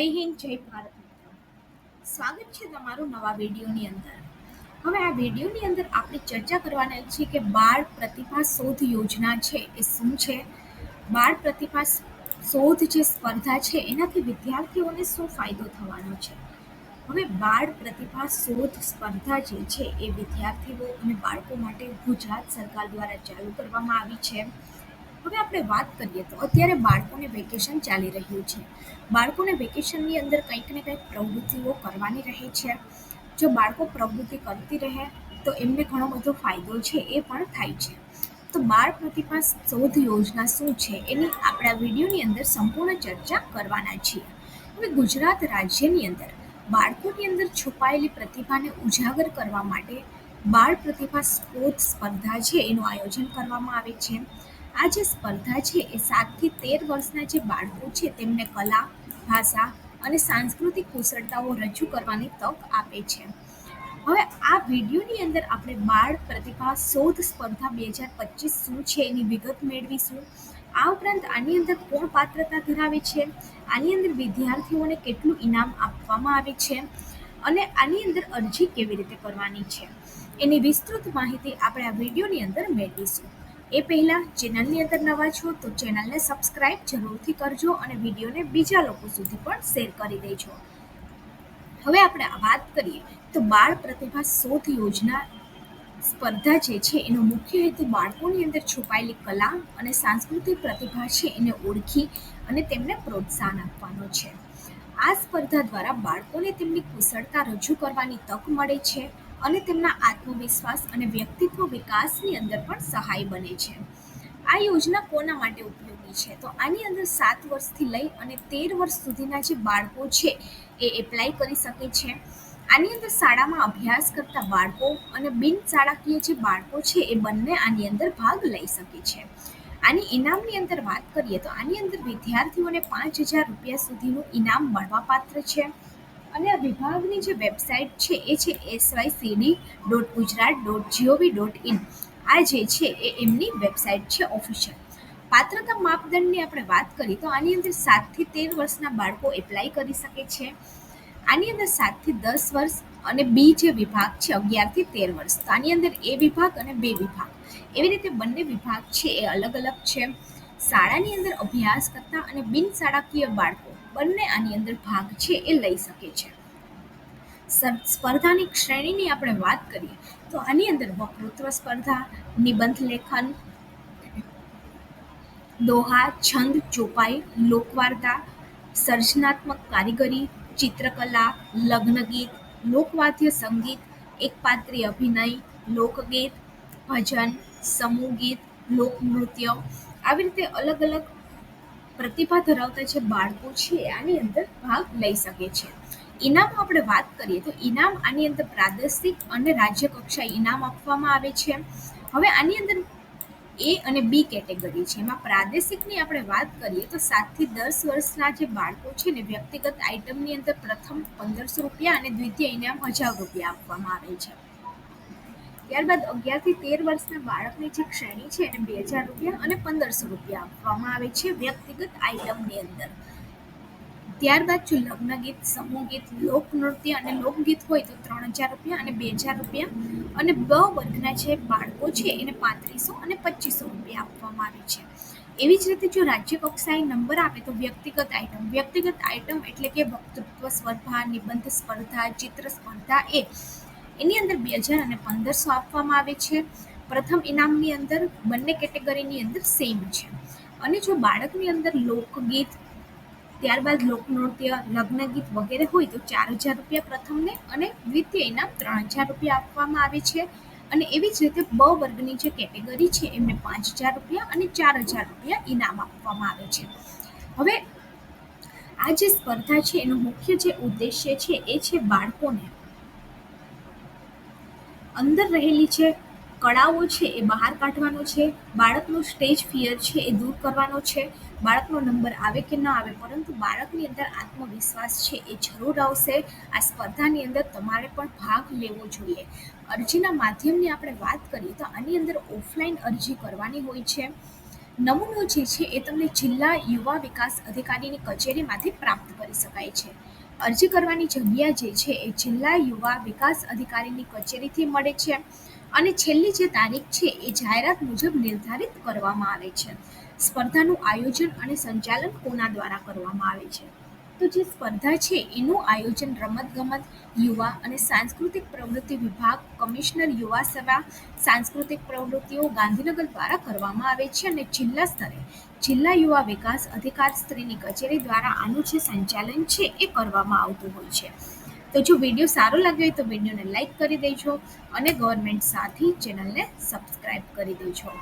જય હિન્દ, જય ભારત સ્વાગત છે તમારું નવા વિડીયોની અંદર. હવે આ વિડીયોની અંદર આપણે ચર્ચા કરવાના છે કે બાળ પ્રતિભા શોધ યોજના છે એ શું છે? બાળ પ્રતિભા શોધ જે સ્પર્ધા છે, એનાથી વિદ્યાર્થીઓને શું ફાયદો થવાનો છે? હવે બાળ પ્રતિભા શોધ સ્પર્ધા જે છે એ વિદ્યાર્થીઓ અને બાળકો માટે ગુજરાત સરકાર દ્વારા ચાલુ કરવામાં આવી છે. હવે આપણે વાત કરીએ તો અત્યારે બાળકોને વેકેશન ચાલી રહ્યું છે. બાળકોને વેકેશનની અંદર કંઈક ને કંઈક પ્રવૃત્તિઓ કરવાની રહે છે. જો બાળકો પ્રવૃત્તિ કરતી રહે, તો એમને ઘણો બધો ફાયદો છે એ પણ થાય છે. તો બાળ પ્રતિભા શોધ યોજના શું છે? એની આપણા વિડીયોની અંદર સંપૂર્ણ ચર્ચા કરવાના છીએ. હવે ગુજરાત રાજ્યની અંદર બાળકોની અંદર છુપાયેલી પ્રતિભાને ઉજાગર કરવા માટે બાળ પ્રતિભા શોધ સ્પર્ધા છે, એનું આયોજન કરવામાં આવે છે. આ જે સ્પર્ધા છે એ સાતથી તેર વર્ષના જે બાળકો છે તેમને કલા, ભાષા અને સાંસ્કૃતિક કુશળતાઓ રજૂ કરવાની તક આપે છે. હવે આ વિડીયોની અંદર આપણે બાળ પ્રતિભા શોધ સ્પર્ધા બે હજાર પચીસ શું છે, એની વિગત મેળવીશું. આ ઉપરાંત આની અંદર કોણ પાત્રતા ધરાવે છે, આની અંદર વિદ્યાર્થીઓને કેટલું ઇનામ આપવામાં આવે છે અને આની અંદર અરજી કેવી રીતે કરવાની છે, એની વિસ્તૃત માહિતી આપણે આ વિડીયોની અંદર મેળવીશું. એ પહેલાં ચેનલની અંદર નવા છો તો ચેનલને સબસ્ક્રાઇબ જરૂરથી કરજો અને વિડીયોને બીજા લોકો સુધી પણ શેર કરી દેજો. હવે આપણે વાત કરીએ તો બાળ પ્રતિભા શોધ યોજના સ્પર્ધા જે છે એનો મુખ્ય હેતુ બાળકોની અંદર છુપાયેલી કલા અને સાંસ્કૃતિક પ્રતિભા છે એને ઓળખી અને તેમને પ્રોત્સાહન આપવાનો છે. આ સ્પર્ધા દ્વારા બાળકોને તેમની કુશળતા રજૂ કરવાની તક મળે છે અને તેમના આત્મવિશ્વાસ અને વ્યક્તિત્વ વિકાસની અંદર પણ સહાય બને છે. આ યોજના કોના માટે ઉપયોગી છે? તો આની અંદર સાત વર્ષથી લઈ અને તેર વર્ષ સુધીના જે બાળકો છે, એ એપ્લાય કરી શકે છે. આની અંદર શાળામાં અભ્યાસ કરતા બાળકો અને બિન શાળાકીય જે બાળકો છે, એ બંને આની અંદર ભાગ લઈ શકે છે. આની ઇનામની અંદર વાત કરીએ તો આની અંદર વિદ્યાર્થીઓને પાંચ હજાર રૂપિયા સુધીનું ઇનામ મળવાપાત્ર છે. અને આ વિભાગની જે વેબસાઇટ છે એ છે SYCD dot Gujarat dot GOV dot in. આ જે છે એ એમની વેબસાઇટ છે ઓફિશિયલ. પાત્રતા માપદંડની આપણે વાત કરીએ તો આની અંદર સાતથી તેર વર્ષના બાળકો એપ્લાય કરી શકે છે. આની અંદર સાતથી દસ વર્ષ અને બી જે વિભાગ છે અગિયારથી તેર વર્ષ. તો આની અંદર એ વિભાગ અને બે વિભાગ. એવી રીતે બંને વિભાગ છે એ અલગ અલગ છે. શાળાની અંદર અભ્યાસ કરતા અને બિન શાળાકીય બાળકો બંને આની અંદર ભાગ છે એ લઈ શકે છે. સ્પર્ધાની શ્રેણીની આપણે વાત કરીએ, તો આની અંદર વક્તૃત્વ સ્પર્ધા, નિબંધ લેખન, દોહા, છંદ, ચોપાઈ, લોકવાર્તા, સર્જનાત્મક કારીગરી, ચિત્રકલા લગ્નગીત લોકવાદ્ય સંગીત એકપાત્રી અભિનય, લોકગીત, ભજન, સમૂહ ગીત, લોકનૃત્ય, આવી રીતે અલગ અલગ પ્રતિભા ધરાવતા જે બાળકો છે, આની અંદર ભાગ લઈ શકે છે. ઇનામ આપણે વાત કરીએ તો ઇનામ આની અંદર પ્રાદેશિક અને રાજ્ય કક્ષાએ ઇનામ આપવામાં આવે છે. હવે આની અંદર એ અને બી કેટેગરી છે. એમાં પ્રાદેશિકની આપણે વાત કરીએ તો સાતથી દસ વર્ષના જે બાળકો છે ને, વ્યક્તિગત આઇટમની અંદર પ્રથમ પંદરસો રૂપિયા અને દ્વિતીય ઇનામ હજાર રૂપિયા આપવામાં આવે છે. ત્યારબાદ અગિયારથી તેર વર્ષના બાળકની જે શ્રેણી છે એને બે હજાર રૂપિયા અને પંદરસો રૂપિયા આપવામાં આવે છે વ્યક્તિગત આઇટમની અંદર. ત્યારબાદ જો લગ્ન ગીત, સમૂહ ગીત લોકનૃત્ય અને લોકગીત હોય તો ત્રણ હજાર રૂપિયા અને બે હજાર રૂપિયા અને બ વર્ગના જે બાળકો છે એને પાંત્રીસો અને પચીસો રૂપિયા આપવામાં આવે છે. એવી જ રીતે જો રાજ્ય કક્ષાએ નંબર આપે તો વ્યક્તિગત આઇટમ વ્યક્તિગત આઇટમ એટલે કે વક્તૃત્વ, સ્પર્ધા, નિબંધ, સ્પર્ધા, ચિત્ર સ્પર્ધા એ એની અંદર બે હજાર અને પંદરસો આપવામાં આવે છે. પ્રથમ ઇનામની અંદર બંને કેટેગરીની અંદર સેમ છે. અને જો બાળકની અંદર લોકગીત, ત્યારબાદ લોકનૃત્ય, લગ્નગીત વગેરે હોય તો ચાર હજાર રૂપિયા પ્રથમને અને દ્વિતીય ઇનામ ત્રણ હજાર રૂપિયા આપવામાં આવે છે. અને એવી જ રીતે બ વર્ગની જે કેટેગરી છે એમને પાંચ હજાર રૂપિયા અને ચાર હજાર રૂપિયા ઇનામ આપવામાં આવે છે. હવે આ જે સ્પર્ધા છે એનો મુખ્ય જે ઉદ્દેશ્ય છે એ છે બાળકોને અંદર રહેલી છે કળાઓ છે એ બહાર કાઢવાનો છે, બાળકનું સ્ટેજ ફિયર છે એ દૂર કરવાનો છે, બાળકનો નંબર આવે કે ન આવે, પરંતુ બાળકની અંદર આત્મવિશ્વાસ છે એ જરૂર આવશે. આ સ્પર્ધાની અંદર તમારે પણ ભાગ લેવો જોઈએ. અરજીના માધ્યમની આપણે વાત કરીએ તો આની અંદર ઓફલાઈન અરજી કરવાની હોય છે. નમૂનો જે છે એ તમને જિલ્લા યુવા વિકાસ અધિકારીની કચેરીમાંથી પ્રાપ્ત કરી શકાય છે. અરજી કરવાની જગ્યા જે છે એ જિલ્લા યુવા વિકાસ અધિકારીની કચેરીથી મળે છે અને છેલ્લી જે તારીખ છે એ જાહેરાત મુજબ નિર્ધારિત કરવામાં આવે છે. સ્પર્ધાનું આયોજન અને સંચાલન કોના દ્વારા કરવામાં આવે છે? તો જે સ્પર્ધા છે, એનું આયોજન રમતગમત, યુવા અને સાંસ્કૃતિક પ્રવૃત્તિ વિભાગ, કમિશનર યુવા સેવા સાંસ્કૃતિક પ્રવૃત્તિઓ ગાંધીનગર દ્વારા કરવામાં આવે છે અને જિલ્લા સ્તરે જિલ્લા યુવા વિકાસ અધિકાર સ્ત્રીની કચેરી દ્વારા આનું જે સંચાલન છે, એ કરવામાં આવતું હોય છે. તો જો વીડિયો સારો લાગ્યો હોય તો વિડીયોને લાઇક કરી દેજો અને ગવર્મેન્ટ સાથી ચેનલને સબસ્ક્રાઈબ કરી દેજો.